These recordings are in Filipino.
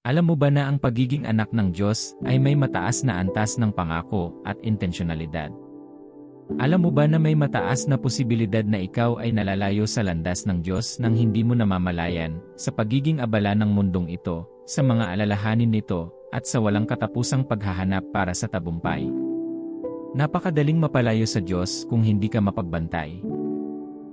Alam mo ba na ang pagiging anak ng Diyos ay may mataas na antas ng pangako at intensyonalidad? Alam mo ba na may mataas na posibilidad na ikaw ay nalalayo sa landas ng Diyos nang hindi mo namamalayan sa pagiging abala ng mundong ito, sa mga alalahanin nito, at sa walang katapusang paghahanap para sa tabumpay? Napakadaling mapalayo sa Diyos kung hindi ka mapagbantay.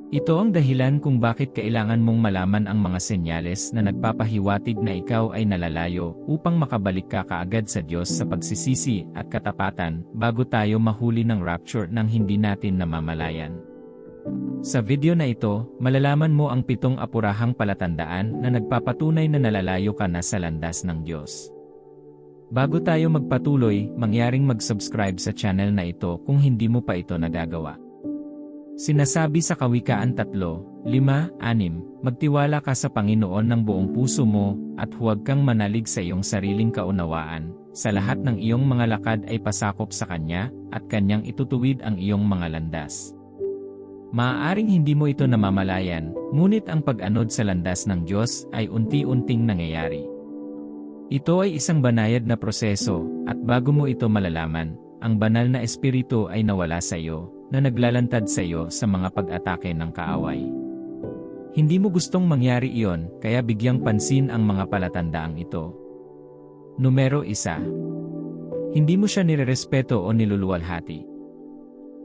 Ito ang dahilan kung bakit kailangan mong malaman ang mga senyales na nagpapahiwatig na ikaw ay nalalayo upang makabalik ka kaagad sa Diyos sa pagsisisi at katapatan bago tayo mahuli ng rapture nang hindi natin namamalayan. Sa video na ito, malalaman mo ang pitong apurahang palatandaan na nagpapatunay na nalalayo ka na sa landas ng Diyos. Bago tayo magpatuloy, mangyaring mag-subscribe sa channel na ito kung hindi mo pa ito nagagawa. Sinasabi sa Kawikaan 3, 5, 6, magtiwala ka sa Panginoon ng buong puso mo, at huwag kang manalig sa iyong sariling kaunawaan, sa lahat ng iyong mga lakad ay pasakop sa Kanya, at Kanyang itutuwid ang iyong mga landas. Maaaring hindi mo ito namamalayan, ngunit ang pag-anod sa landas ng Diyos ay unti-unting nangyayari. Ito ay isang banayad na proseso, at bago mo ito malalaman, ang banal na espiritu ay nawala sa iyo, na naglalantad sa iyo sa mga pag-atake ng kaaway. Hindi mo gustong mangyari iyon, kaya bigyang pansin ang mga palatandaang ito. Numero 1. Hindi mo siya nirerespeto o niluluwalhati.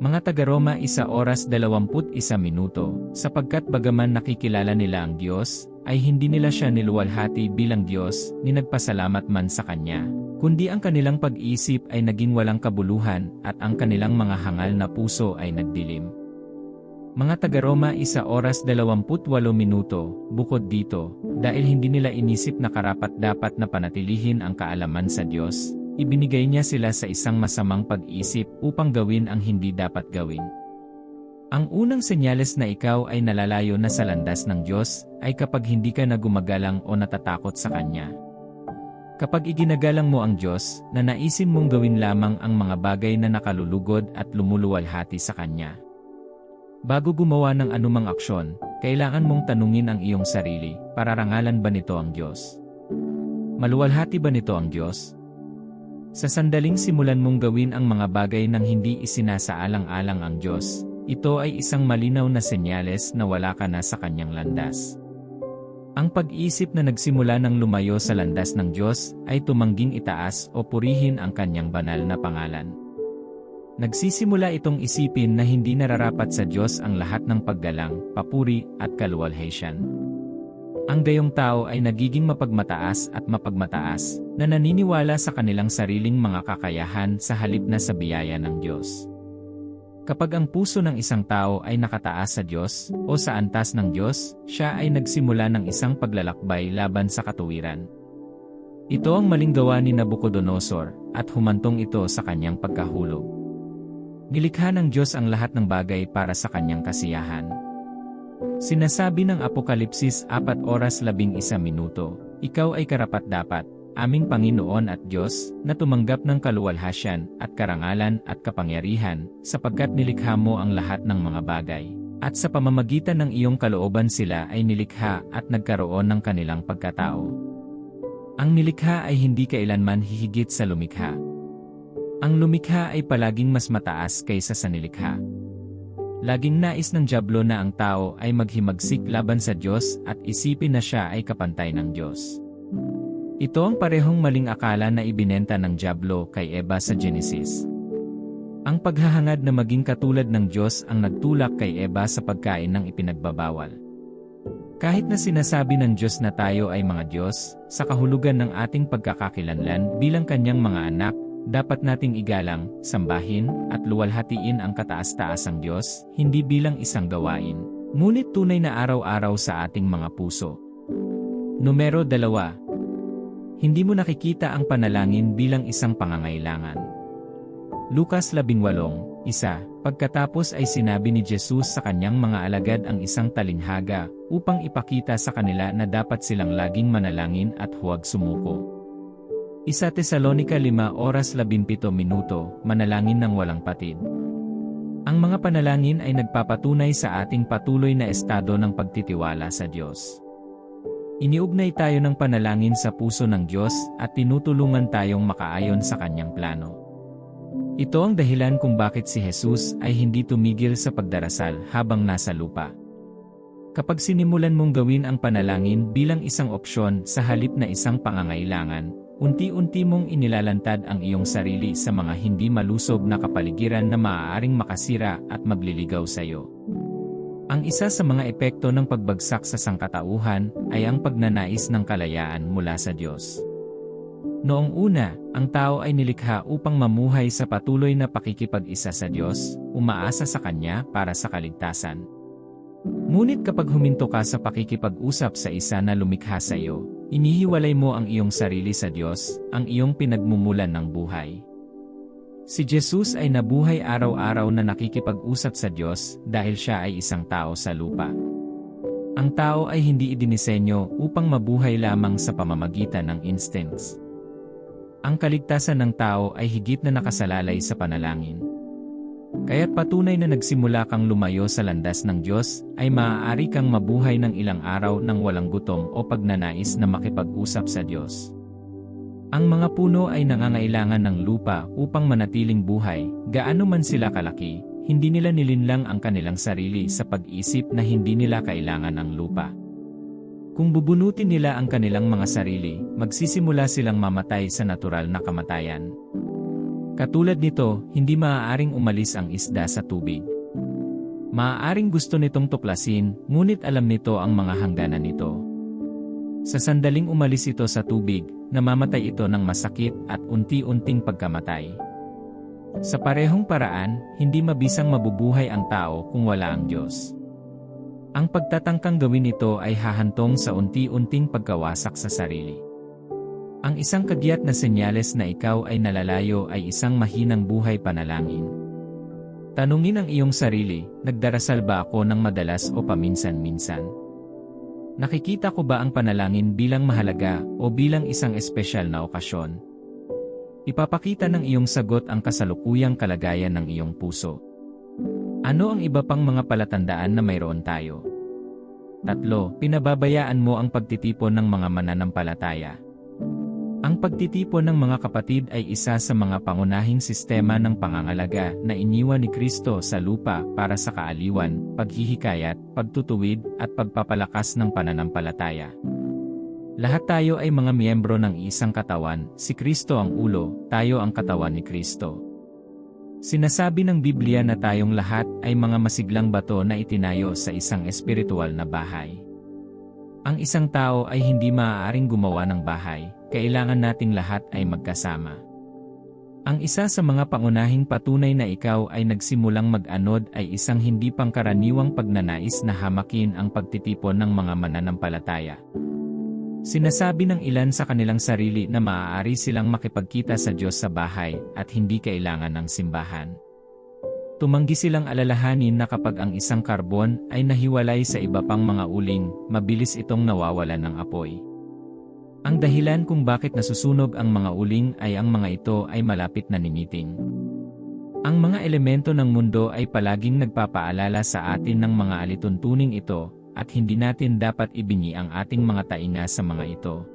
Mga taga-Roma isa oras 21 minuto, sapagkat bagaman nakikilala nila ang Diyos, ay hindi nila siya niluwalhati bilang Diyos, ni nagpasalamat man sa Kanya kundi ang kanilang pag-isip ay naging walang kabuluhan at ang kanilang mga hangal na puso ay nagdilim. Mga taga-Roma isa oras 28 minuto, bukod dito, dahil hindi nila inisip na karapat dapat na panatilihin ang kaalaman sa Diyos, ibinigay niya sila sa isang masamang pag-isip upang gawin ang hindi dapat gawin. Ang unang senyales na ikaw ay nalalayo na sa landas ng Diyos ay kapag hindi ka na gumagalang o natatakot sa Kanya. Kapag iginagalang mo ang Diyos, na naisin mong gawin lamang ang mga bagay na nakalulugod at lumuluwalhati sa Kanya. Bago gumawa ng anumang aksyon, kailangan mong tanungin ang iyong sarili, pararangalan ba nito ang Diyos? Maluwalhati ba nito ang Diyos? Sa sandaling simulan mong gawin ang mga bagay nang hindi isinasaalang-alang ang Diyos, ito ay isang malinaw na senyales na wala ka na sa kanyang landas. Ang pag-isip na nagsimula ng lumayo sa landas ng Diyos ay tumangging itaas o purihin ang kanyang banal na pangalan. Nagsisimula itong isipin na hindi nararapat sa Diyos ang lahat ng paggalang, papuri, at kaluwalhatian. Ang gayong tao ay nagiging mapagmataas at mapagmataas, na naniniwala sa kanilang sariling mga kakayahan sa halip na sa biyaya ng Diyos. Kapag ang puso ng isang tao ay nakataas sa Diyos o sa antas ng Diyos, siya ay nagsimula ng isang paglalakbay laban sa katuwiran. Ito ang maling gawa ni Nabucodonosor at humantong ito sa kanyang pagkahulog. Nilikha ng Diyos ang lahat ng bagay para sa kanyang kasiyahan. Sinasabi ng Apokalipsis 4 oras 11 minuto, Ikaw ay karapat-dapat, aming Panginoon at Diyos, na tumanggap ng kaluwalhasyan at karangalan at kapangyarihan, sapagkat nilikha mo ang lahat ng mga bagay. At sa pamamagitan ng iyong kalooban sila ay nilikha at nagkaroon ng kanilang pagkatao. Ang nilikha ay hindi kailanman hihigit sa lumikha. Ang lumikha ay palaging mas mataas kaysa sa nilikha. Laging nais ng Diablo na ang tao ay maghimagsik laban sa Diyos at isipin na siya ay kapantay ng Diyos. Ito ang parehong maling akala na ibinenta ng Diablo kay Eva sa Genesis. Ang paghahangad na maging katulad ng Diyos ang nagtulak kay Eva sa pagkain ng ipinagbabawal. Kahit na sinasabi ng Diyos na tayo ay mga Diyos, sa kahulugan ng ating pagkakakilanlan bilang kanyang mga anak, dapat nating igalang, sambahin, at luwalhatiin ang kataas-taasang Diyos, hindi bilang isang gawain, ngunit tunay na araw-araw sa ating mga puso. Numero 2 hindi mo nakikita ang panalangin bilang isang pangangailangan. Lukas 18, isa, pagkatapos ay sinabi ni Jesus sa kanyang mga alagad ang isang talinghaga upang ipakita sa kanila na dapat silang laging manalangin at huwag sumuko. Isa Tesalonika 5 oras 17 minuto, manalangin ng walang patid. Ang mga panalangin ay nagpapatunay sa ating patuloy na estado ng pagtitiwala sa Diyos. Iniugnay tayo ng panalangin sa puso ng Diyos at tinutulungan tayong makaayon sa Kanyang plano. Ito ang dahilan kung bakit si Jesus ay hindi tumigil sa pagdarasal habang nasa lupa. Kapag sinimulan mong gawin ang panalangin bilang isang opsyon sa halip na isang pangangailangan, unti-unti mong inilalantad ang iyong sarili sa mga hindi malusog na kapaligiran na maaaring makasira at magliligaw sa iyo. Ang isa sa mga epekto ng pagbagsak sa sangkatauhan ay ang pagnanais ng kalayaan mula sa Diyos. Noong una, ang tao ay nilikha upang mamuhay sa patuloy na pakikipag-isa sa Diyos, umaasa sa Kanya para sa kaligtasan. Ngunit kapag huminto ka sa pakikipag-usap sa isa na lumikha sa iyo, inihiwalay mo ang iyong sarili sa Diyos, ang iyong pinagmumulan ng buhay. Si Jesus ay nabuhay araw-araw na nakikipag-usap sa Diyos dahil siya ay isang tao sa lupa. Ang tao ay hindi idinisenyo upang mabuhay lamang sa pamamagitan ng instincts. Ang kaligtasan ng tao ay higit na nakasalalay sa panalangin. Kaya't patunay na nagsimula kang lumayo sa landas ng Diyos, ay maaari kang mabuhay ng ilang araw ng walang gutom o pagnanais na makipag-usap sa Diyos. Ang mga puno ay nangangailangan ng lupa upang manatiling buhay, gaano man sila kalaki, hindi nila nilinlang ang kanilang sarili sa pag-isip na hindi nila kailangan ng lupa. Kung bubunutin nila ang kanilang mga sarili, magsisimula silang mamatay sa natural na kamatayan. Katulad nito, hindi maaaring umalis ang isda sa tubig. Maaaring gusto nitong tuklasin, ngunit alam nito ang mga hangganan nito. Sa sandaling umalis ito sa tubig, namamatay ito ng masakit at unti-unting pagkamatay. Sa parehong paraan, hindi mabisang mabubuhay ang tao kung wala ang Diyos. Ang pagtatangkang gawin ito ay hahantong sa unti-unting pagkawasak sa sarili. Ang isang kagyat na senyales na ikaw ay nalalayo ay isang mahinang buhay panalangin. Tanungin ang iyong sarili, nagdarasal ba ako ng madalas o paminsan-minsan? Nakikita ko ba ang panalangin bilang mahalaga o bilang isang espesyal na okasyon? Ipapakita ng iyong sagot ang kasalukuyang kalagayan ng iyong puso. Ano ang iba pang mga palatandaan na mayroon tayo? Tatlo, pinababayaan mo ang pagtitipon ng mga mananampalataya. Ang pagtitipon ng mga kapatid ay isa sa mga pangunahing sistema ng pangangalaga na iniwan ni Kristo sa lupa para sa kaaliwan, paghihikayat, pagtutuwid, at pagpapalakas ng pananampalataya. Lahat tayo ay mga miyembro ng isang katawan, si Kristo ang ulo, tayo ang katawan ni Kristo. Sinasabi ng Biblia na tayong lahat ay mga masiglang bato na itinayo sa isang espiritual na bahay. Ang isang tao ay hindi maaaring gumawa ng bahay, kailangan nating lahat ay magkasama. Ang isa sa mga pangunahing patunay na ikaw ay nagsimulang mag-anod ay isang hindi pangkaraniwang pagnanais na hamakin ang pagtitipon ng mga mananampalataya. Sinasabi ng ilan sa kanilang sarili na maaari silang makipagkita sa Diyos sa bahay at hindi kailangan ng simbahan. Tumanggi silang alalahanin na kapag ang isang karbon ay nahiwalay sa iba pang mga uling, mabilis itong nawawalan ng apoy. Ang dahilan kung bakit nasusunog ang mga uling ay ang mga ito ay malapit na nimiting. Ang mga elemento ng mundo ay palaging nagpapaalala sa atin ng mga alituntuning ito at hindi natin dapat ibingi ang ating mga tainga sa mga ito.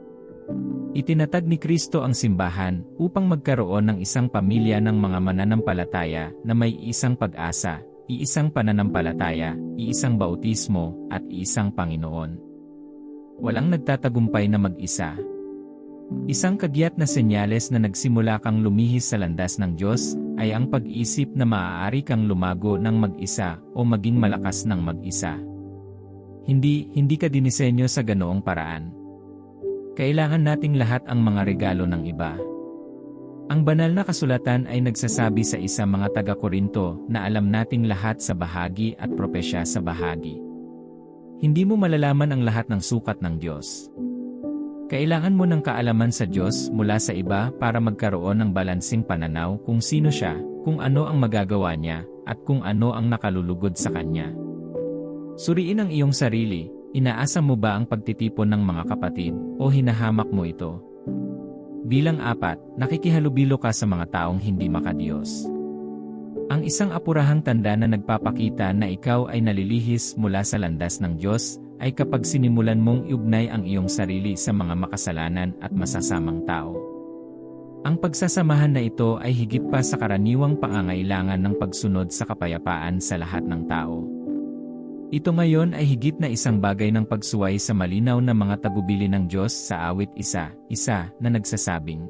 Itinatag ni Kristo ang simbahan upang magkaroon ng isang pamilya ng mga mananampalataya na may isang pag-asa, iisang pananampalataya, iisang bautismo, at iisang Panginoon. Walang nagtatagumpay na mag-isa. Isang kagyat na senyales na nagsimula kang lumihis sa landas ng Diyos ay ang pag-isip na maaari kang lumago ng mag-isa o maging malakas ng mag-isa. Hindi, hindi ka dinisenyo sa ganoong paraan. Kailangan nating lahat ang mga regalo ng iba. Ang banal na kasulatan ay nagsasabi sa isa mga taga-Korinto na alam nating lahat sa bahagi at propesya sa bahagi. Hindi mo malalaman ang lahat ng sukat ng Diyos. Kailangan mo ng kaalaman sa Diyos mula sa iba para magkaroon ng balansing pananaw kung sino siya, kung ano ang magagawa niya, at kung ano ang nakalulugod sa Kanya. Suriin ang iyong sarili, inaasa mo ba ang pagtitipon ng mga kapatid o hinahamak mo ito? Bilang apat, nakikihalubilo ka sa mga taong hindi makadiyos. Ang isang apurahang tanda na nagpapakita na ikaw ay nalilihis mula sa landas ng Diyos ay kapag sinimulan mong iugnay ang iyong sarili sa mga makasalanan at masasamang tao. Ang pagsasamahan na ito ay higit pa sa karaniwang pangangailangan ng pagsunod sa kapayapaan sa lahat ng tao. Ito ngayon ay higit na isang bagay ng pagsuway sa malinaw na mga tabubili ng Diyos sa awit isa, isa na nagsasabing,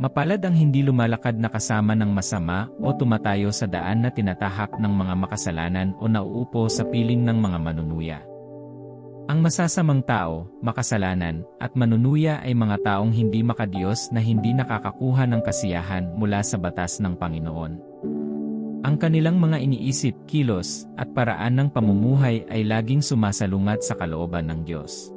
Mapalad ang hindi lumalakad na kasama ng masama o tumatayo sa daan na tinatahak ng mga makasalanan o nauupo sa piling ng mga manunuya. Ang masasamang tao, makasalanan, at manunuya ay mga taong hindi makadiyos na hindi nakakakuha ng kasiyahan mula sa batas ng Panginoon. Ang kanilang mga iniisip, kilos, at paraan ng pamumuhay ay laging sumasalungat sa kalooban ng Diyos.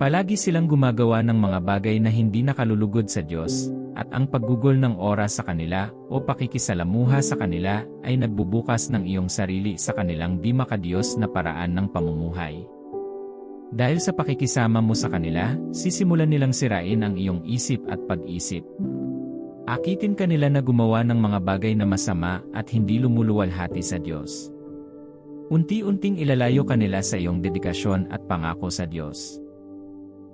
Palagi silang gumagawa ng mga bagay na hindi nakalulugod sa Diyos, at ang paggugol ng oras sa kanila o pakikisalamuha sa kanila ay nagbubukas ng iyong sarili sa kanilang di makadiyos na paraan ng pamumuhay. Dahil sa pakikisama mo sa kanila, sisimulan nilang sirain ang iyong isip at pag-isip. Akitin kanila na gumawa ng mga bagay na masama at hindi lumuluwalhati sa Diyos. Unti-unting ilalayo kanila sa iyong dedikasyon at pangako sa Diyos.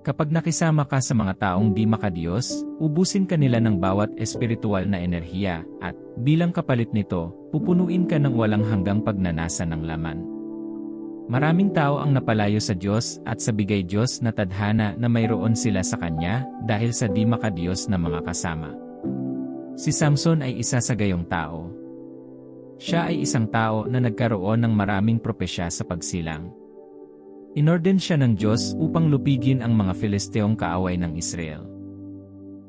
Kapag nakisama ka sa mga taong di makadiyos, ubusin kanila ng bawat espiritual na enerhiya at, bilang kapalit nito, pupunuin ka ng walang hanggang pagnanasa ng laman. Maraming tao ang napalayo sa Diyos at sa bigay Diyos na tadhana na mayroon sila sa Kanya dahil sa di makadiyos na mga kasama. Si Samson ay isa sa gayong tao. Siya ay isang tao na nagkaroon ng maraming propesya sa pagsilang. Inorden siya ng Diyos upang lupigin ang mga Filisteong kaaway ng Israel.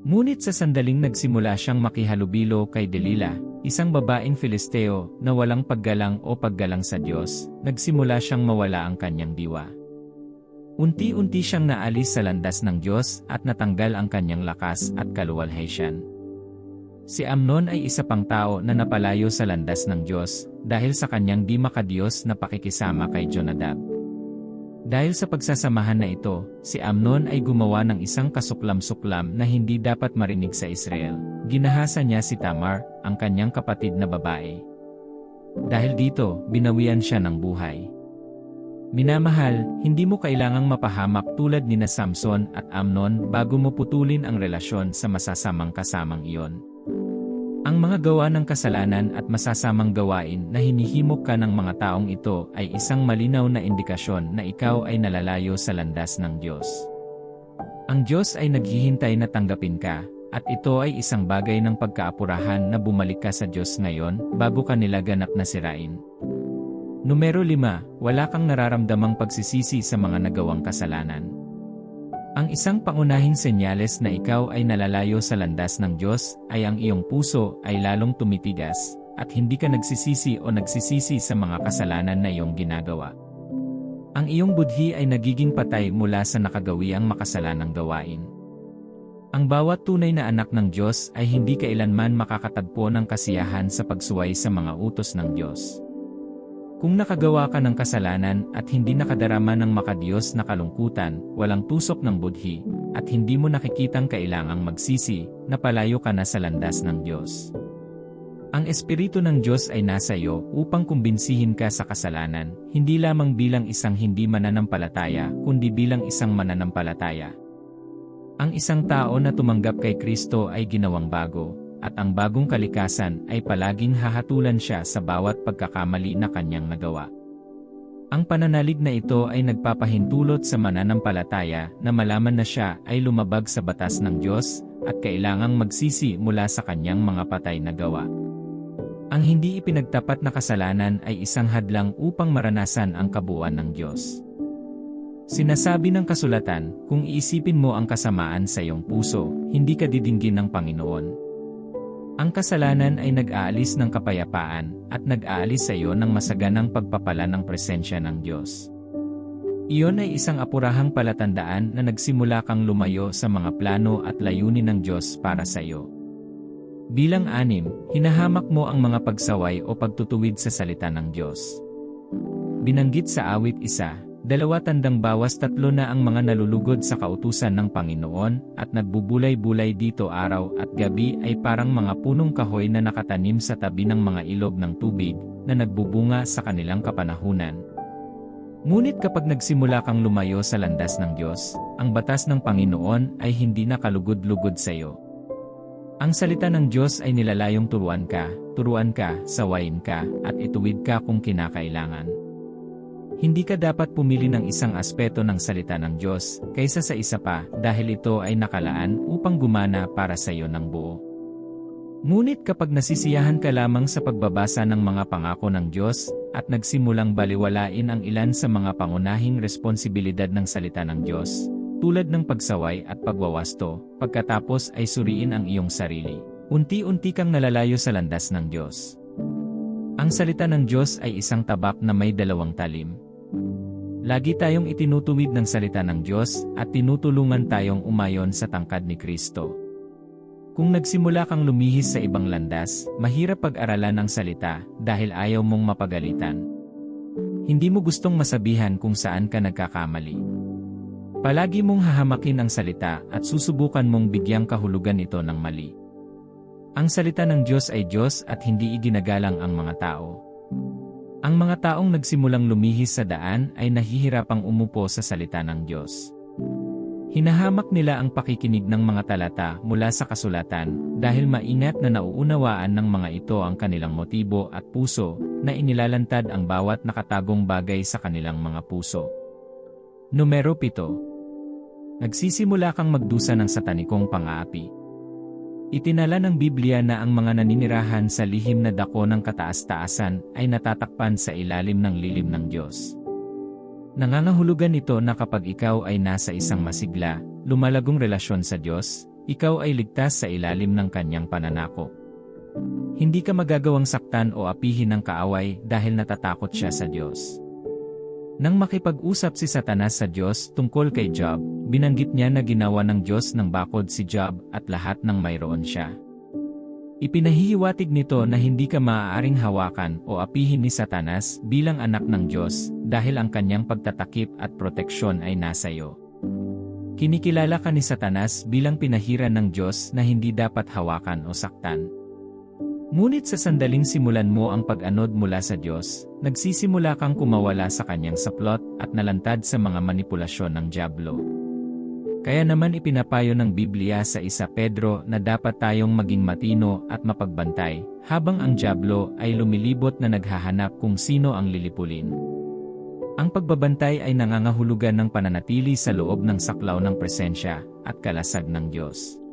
Ngunit sa sandaling nagsimula siyang makihalubilo kay Delila, isang babaeng Filisteo na walang paggalang o paggalang sa Diyos, nagsimula siyang mawala ang kanyang diwa. Unti-unti siyang naalis sa landas ng Diyos at natanggal ang kanyang lakas at kaluwalhatian. Si Amnon ay isa pang tao na napalayo sa landas ng Diyos dahil sa kanyang di makadiyos na pakikisama kay Jonadab. Dahil sa pagsasamahan na ito, si Amnon ay gumawa ng isang kasuklam-suklam na hindi dapat marinig sa Israel. Ginahasa niya si Tamar, ang kanyang kapatid na babae. Dahil dito, binawian siya ng buhay. Minamahal, hindi mo kailangang mapahamak tulad ni na Samson at Amnon bago mo putulin ang relasyon sa masasamang kasamang iyon. Ang mga gawa ng kasalanan at masasamang gawain na hinihimok ka ng mga taong ito ay isang malinaw na indikasyon na ikaw ay nalalayo sa landas ng Diyos. Ang Diyos ay naghihintay na tanggapin ka, at ito ay isang bagay ng pagkaapurahan na bumalik ka sa Diyos ngayon bago ka nila ganap na sirain. Numero 5, wala kang nararamdamang pagsisisi sa mga nagawang kasalanan. Ang isang pangunahing senyales na ikaw ay nalalayo sa landas ng Diyos ay ang iyong puso ay lalong tumitigas, at hindi ka nagsisisi o nagsisisi sa mga kasalanan na iyong ginagawa. Ang iyong budhi ay nagiging patay mula sa nakagawiang makasalanang gawain. Ang bawat tunay na anak ng Diyos ay hindi kailanman makakatagpo ng kasiyahan sa pagsuway sa mga utos ng Diyos. Kung nakagawa ka ng kasalanan at hindi nakadarama ng makadiyos na kalungkutan, walang tusok ng budhi, at hindi mo nakikitang kailangang magsisi, napalayo ka na sa landas ng Diyos. Ang Espiritu ng Diyos ay nasa iyo upang kumbinsihin ka sa kasalanan, hindi lamang bilang isang hindi mananampalataya, kundi bilang isang mananampalataya. Ang isang tao na tumanggap kay Kristo ay ginawang bago, at ang bagong kalikasan ay palaging hahatulan siya sa bawat pagkakamali na kanyang nagawa. Ang pananalig na ito ay nagpapahintulot sa mananampalataya na malaman na siya ay lumabag sa batas ng Diyos at kailangang magsisi mula sa kanyang mga patay na gawa. Ang hindi ipinagtapat na kasalanan ay isang hadlang upang maranasan ang kabuuan ng Diyos. Sinasabi ng kasulatan, kung iisipin mo ang kasamaan sa iyong puso, hindi ka didinggin ng Panginoon. Ang kasalanan ay nag-aalis ng kapayapaan at nag-aalis sa iyo ng masaganang pagpapala ng presensya ng Diyos. Iyon ay isang apurahang palatandaan na nagsimula kang lumayo sa mga plano at layunin ng Diyos para sa iyo. Bilang anim, hinahamak mo ang mga pagsaway o pagtutuwid sa salita ng Diyos. Binanggit sa awit isa, Dalawa tandang bawas tatlo na ang mga nalulugod sa kautusan ng Panginoon at nagbubulay-bulay dito araw at gabi ay parang mga punong kahoy na nakatanim sa tabi ng mga ilog ng tubig na nagbubunga sa kanilang kapanahunan. Ngunit kapag nagsimula kang lumayo sa landas ng Diyos, ang batas ng Panginoon ay hindi na kalugod-lugod sa iyo. Ang salita ng Diyos ay nilalayong turuan ka, turuan ka, sawayin ka, at ituwid ka kung kinakailangan. Hindi ka dapat pumili ng isang aspeto ng salita ng Diyos kaysa sa isa pa dahil ito ay nakalaan upang gumana para sa iyo ng buo. Ngunit kapag nasisiyahan ka lamang sa pagbabasa ng mga pangako ng Diyos at nagsimulang baliwalain ang ilan sa mga pangunahing responsibilidad ng salita ng Diyos, tulad ng pagsaway at pagwawasto, pagkatapos ay suriin ang iyong sarili. Unti-unti kang nalalayo sa landas ng Diyos. Ang salita ng Diyos ay isang tabak na may dalawang talim. Lagi tayong itinutuwid ng salita ng Diyos at tinutulungan tayong umayon sa tangkad ni Kristo. Kung nagsimula kang lumihis sa ibang landas, mahirap pag-aralan ang salita dahil ayaw mong mapagalitan. Hindi mo gustong masabihan kung saan ka nagkakamali. Palagi mong hahamakin ang salita at susubukan mong bigyang kahulugan ito ng mali. Ang salita ng Diyos ay Diyos at hindi iginagalang ang mga tao. Ang mga taong nagsimulang lumihis sa daan ay nahihirapang umupo sa salita ng Diyos. Hinahamak nila ang pakikinig ng mga talata mula sa kasulatan dahil maingat na nauunawaan ng mga ito ang kanilang motibo at puso na inilalantad ang bawat nakatagong bagay sa kanilang mga puso. Numero 7. Nagsisimula kang magdusa ng satanikong pang-aapi. Itinala ng Biblia na ang mga naninirahan sa lihim na dako ng kataas-taasan ay natatakpan sa ilalim ng lilim ng Diyos. Nangangahulugan ito na kapag ikaw ay nasa isang masigla, lumalagong relasyon sa Diyos, ikaw ay ligtas sa ilalim ng kanyang pananako. Hindi ka magagawang saktan o apihin ng kaaway dahil natatakot siya sa Diyos. Nang makipag-usap si Satanas sa Diyos tungkol kay Job, binanggit niya na ginawa ng Diyos ng bakod si Job at lahat ng mayroon siya. Ipinahihiwatig nito na hindi ka maaaring hawakan o apihin ni Satanas bilang anak ng Diyos dahil ang kanyang pagtatakip at proteksyon ay nasa iyo. Kinikilala ka ni Satanas bilang pinahiran ng Diyos na hindi dapat hawakan o saktan. Ngunit sa sandaling simulan mo ang pag-anod mula sa Diyos, nagsisimula kang kumawala sa kanyang saplot at nalantad sa mga manipulasyon ng Diablo. Kaya naman ipinapayo ng Biblia sa isa Pedro na dapat tayong maging matino at mapagbantay, habang ang Diablo ay lumilibot na naghahanap kung sino ang lilipulin. Ang pagbabantay ay nangangahulugan ng pananatili sa loob ng saklaw ng presensya at kalasag ng Diyos.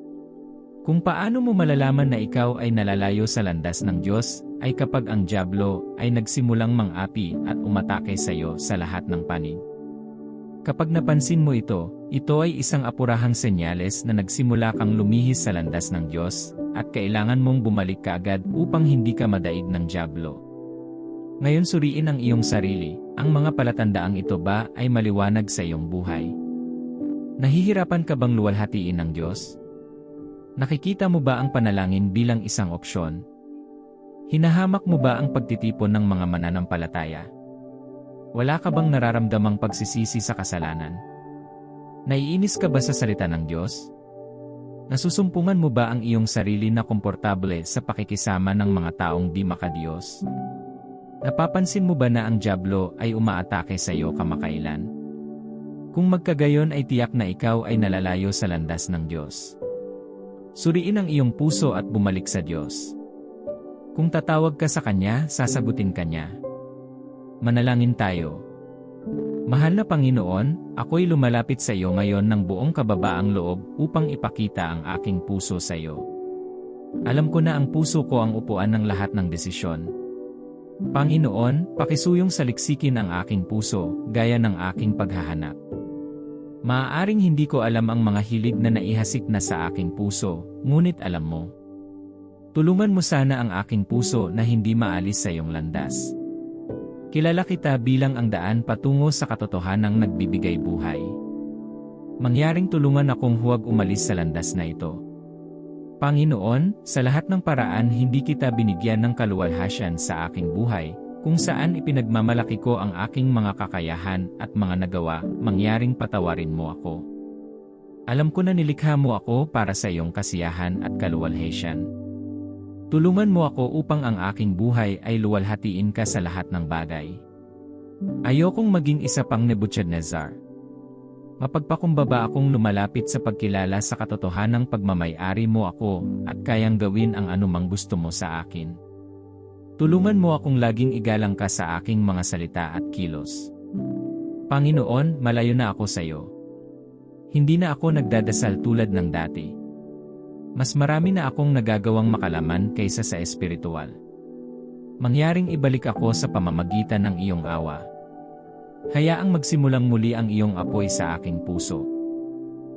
Kung paano mo malalaman na ikaw ay nalalayo sa landas ng Diyos, ay kapag ang Diablo ay nagsimulang mang-api at umatake sa iyo sa lahat ng panig. Kapag napansin mo ito, ito ay isang apurahang senyales na nagsimula kang lumihis sa landas ng Diyos, at kailangan mong bumalik kaagad upang hindi ka madaig ng Diablo. Ngayon suriin ang iyong sarili, ang mga palatandaang ito ba ay maliwanag sa iyong buhay? Nahihirapan ka bang luwalhatiin ng Diyos? Nakikita mo ba ang panalangin bilang isang opsyon? Hinahamak mo ba ang pagtitipon ng mga mananampalataya? Wala ka bang nararamdamang pagsisisi sa kasalanan? Naiinis ka ba sa salita ng Diyos? Nasusumpungan mo ba ang iyong sarili na komportable sa pakikisama ng mga taong di makadiyos? Napapansin mo ba na ang Diablo ay umaatake sa iyo kamakailan? Kung magkagayon ay tiyak na ikaw ay nalalayo sa landas ng Diyos. Suriin ang iyong puso at bumalik sa Diyos. Kung tatawag ka sa Kanya, sasagutin Kanya. Manalangin tayo. Mahal na Panginoon, ako'y lumalapit sa iyo ngayon ng buong kababaang loob upang ipakita ang aking puso sa iyo. Alam ko na ang puso ko ang upuan ng lahat ng desisyon. Panginoon, pakisuyong saliksikin ang aking puso, gaya ng aking paghahanap. Maaaring hindi ko alam ang mga hilig na naihasik na sa aking puso, ngunit alam mo. Tulungan mo sana ang aking puso na hindi maalis sa iyong landas. Kilala kita bilang ang daan patungo sa katotohanang nagbibigay buhay. Mangyaring tulungan akong huwag umalis sa landas na ito. Panginoon, sa lahat ng paraan hindi kita binigyan ng kaluwalhasyan sa aking buhay, kung saan ipinagmamalaki ko ang aking mga kakayahan at mga nagawa, mangyaring patawarin mo ako. Alam ko na nilikha mo ako para sa iyong kasiyahan at kaluwalhasyan. Tulungan mo ako upang ang aking buhay ay luwalhatiin ka sa lahat ng bagay. Ayokong maging isa pang Nebuchadnezzar. Mapagpakumbaba akong lumalapit sa pagkilala sa katotohanang pagmamayari mo ako at kayang gawin ang anumang gusto mo sa akin. Tulungan mo akong laging igalang ka sa aking mga salita at kilos. Panginoon, malayo na ako sa iyo. Hindi na ako nagdadasal tulad ng dati. Mas marami na akong nagagawang makalaman kaysa sa espiritual. Mangyaring ibalik ako sa pamamagitan ng iyong awa. Hayaang magsimulang muli ang iyong apoy sa aking puso.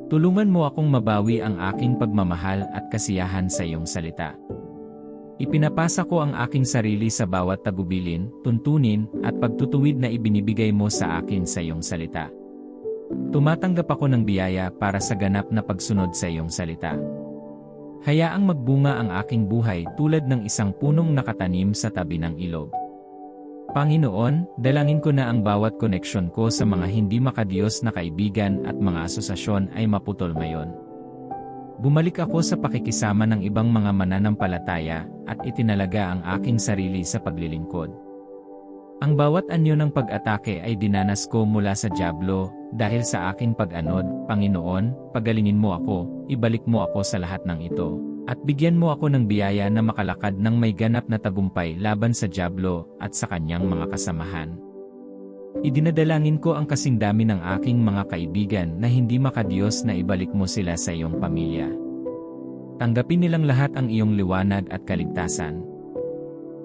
Tulungan mo akong mabawi ang aking pagmamahal at kasiyahan sa iyong salita. Ipinapasa ko ang aking sarili sa bawat tagubilin, tuntunin, at pagtutuwid na ibinibigay mo sa akin sa iyong salita. Tumatanggap ako ng biyaya para sa ganap na pagsunod sa iyong salita. Hayaang magbunga ang aking buhay tulad ng isang punong nakatanim sa tabi ng ilog. Panginoon, dalangin ko na ang bawat koneksyon ko sa mga hindi makadiyos na kaibigan at mga asosasyon ay maputol mayon. Bumalik ako sa pakikisama ng ibang mga mananampalataya at itinalaga ang aking sarili sa paglilingkod. Ang bawat anyo ng pag-atake ay dinanas ko mula sa Diablo dahil sa aking pag-anod, Panginoon, pagalingin mo ako, ibalik mo ako sa lahat ng ito, at bigyan mo ako ng biyaya na makalakad ng may ganap na tagumpay laban sa Diablo at sa kanyang mga kasamahan. Idinadalangin ko ang kasing dami ng aking mga kaibigan na hindi makadiyos na ibalik mo sila sa iyong pamilya. Tanggapin nilang lahat ang iyong liwanag at kaligtasan.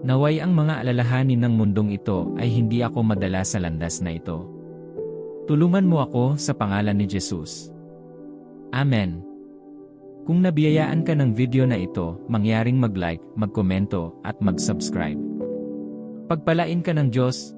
Naway ang mga alalahanin ng mundong ito ay hindi ako madala sa landas na ito. Tulungan mo ako sa pangalan ni Jesus. Amen. Kung nabiyayaan ka ng video na ito, mangyaring mag-like, magkomento, at mag-subscribe. Pagpalain ka ng Diyos,